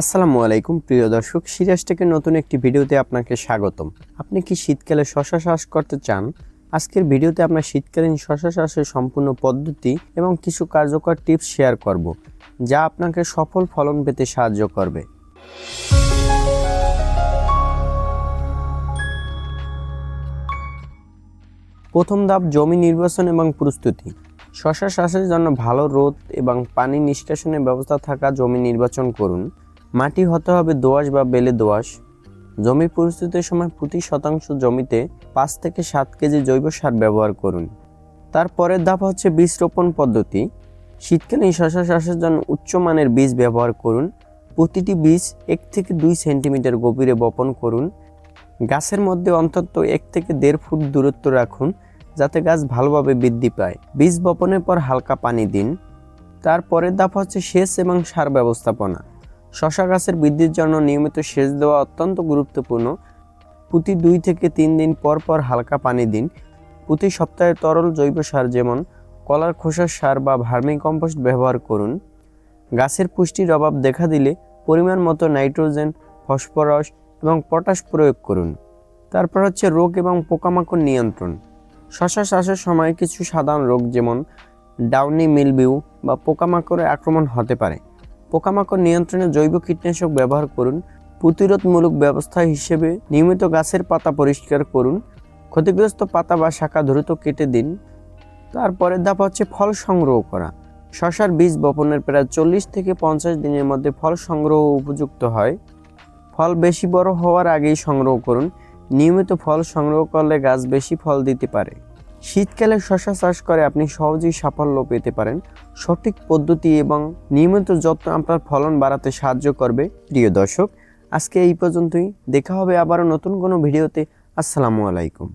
আসসালামু আলাইকুম, প্রিয় দর্শক। সিরাজ থেকে নতুন একটি ভিডিওতে আপনাকে স্বাগতম। আপনি কি শীতকালে শশা চাষ করতে চান? আজকের ভিডিওতে আমরা শীতকালীন শশা চাষের সম্পূর্ণ পদ্ধতি এবং কিছু কার্যকর টিপস শেয়ার করব, যা আপনাকে সফল ফলন পেতে সাহায্য করবে। প্রথম ধাপ, জমি নির্বাচন এবং প্রস্তুতি। শশা চাষের জন্য ভালো রোদ এবং পানি নিষ্কাশনের ব্যবস্থা থাকা জমি নির্বাচন করুন। মাটি হতে হবে দোআঁশ বা বেলে দোআঁশ। জমি প্রস্তুতির সময় প্রতি শতাংশ জমিতে পাঁচ থেকে সাত কেজি জৈব সার ব্যবহার করুন। তারপরের ধাপ হচ্ছে বীজ রোপণ পদ্ধতি। শীতকালীন শশা চাষের জন্য উচ্চমানের বীজ ব্যবহার করুন। প্রতিটি বীজ এক থেকে দুই সেন্টিমিটার গভীরে বপন করুন। গাছের মধ্যে অন্তত এক থেকে দেড় ফুট দূরত্ব রাখুন, যাতে গাছ ভালোভাবে বৃদ্ধি পায়। বীজ বপনের পর হালকা পানি দিন। তারপরের ধাপ হচ্ছে সেচ এবং সার ব্যবস্থাপনা। শশা গাছের বৃদ্ধির জন্য নিয়মিত সেচ দেওয়া অত্যন্ত গুরুত্বপূর্ণ। প্রতি দুই থেকে তিন দিন পর পর হালকা পানি দিন। প্রতি সপ্তাহে তরল জৈব সার যেমন কলার খোসার সার বা ভার্মি কম্পোস্ট ব্যবহার করুন। গাছের পুষ্টির অভাব দেখা দিলে পরিমাণ মতো নাইট্রোজেন, ফসফরাস এবং পটাশ প্রয়োগ করুন। তারপর হচ্ছে রোগ এবং পোকামাকড় নিয়ন্ত্রণ। শশা চাষের সময় কিছু সাধারণ রোগ যেমন ডাউনি মিলবিউ বা পোকামাকড়ের আক্রমণ হতে পারে। পোকামাকড় নিয়ন্ত্রণে জৈব কীটনাশক ব্যবহার করুন। প্রতিরোধমূলক ব্যবস্থা হিসেবে নিয়মিত গাছের পাতা পরিষ্কার করুন। ক্ষতিগ্রস্ত পাতা বা শাখা দ্রুত কেটে দিন। তারপরের ধাপ হচ্ছে ফল সংগ্রহ করা। শশার বীজ বপনের প্রায় চল্লিশ থেকে পঞ্চাশ দিনের মধ্যে ফল সংগ্রহ উপযুক্ত হয়। ফল বেশি বড় হওয়ার আগেই সংগ্রহ করুন। নিয়মিত ফল সংগ্রহ করলে গাছ বেশি ফল দিতে পারে। শীতকালে শশা চাষ করে আপনি সহজেই সাফল্য পেতে পারেন। সঠিক পদ্ধতি এবং নিয়মিত যত্ন আপনার ফলন বাড়াতে সাহায্য করবে। প্রিয় দর্শক, আজকে এই পর্যন্তই। দেখা হবে আবারও নতুন কোনো ভিডিওতে। আসসালামু আলাইকুম।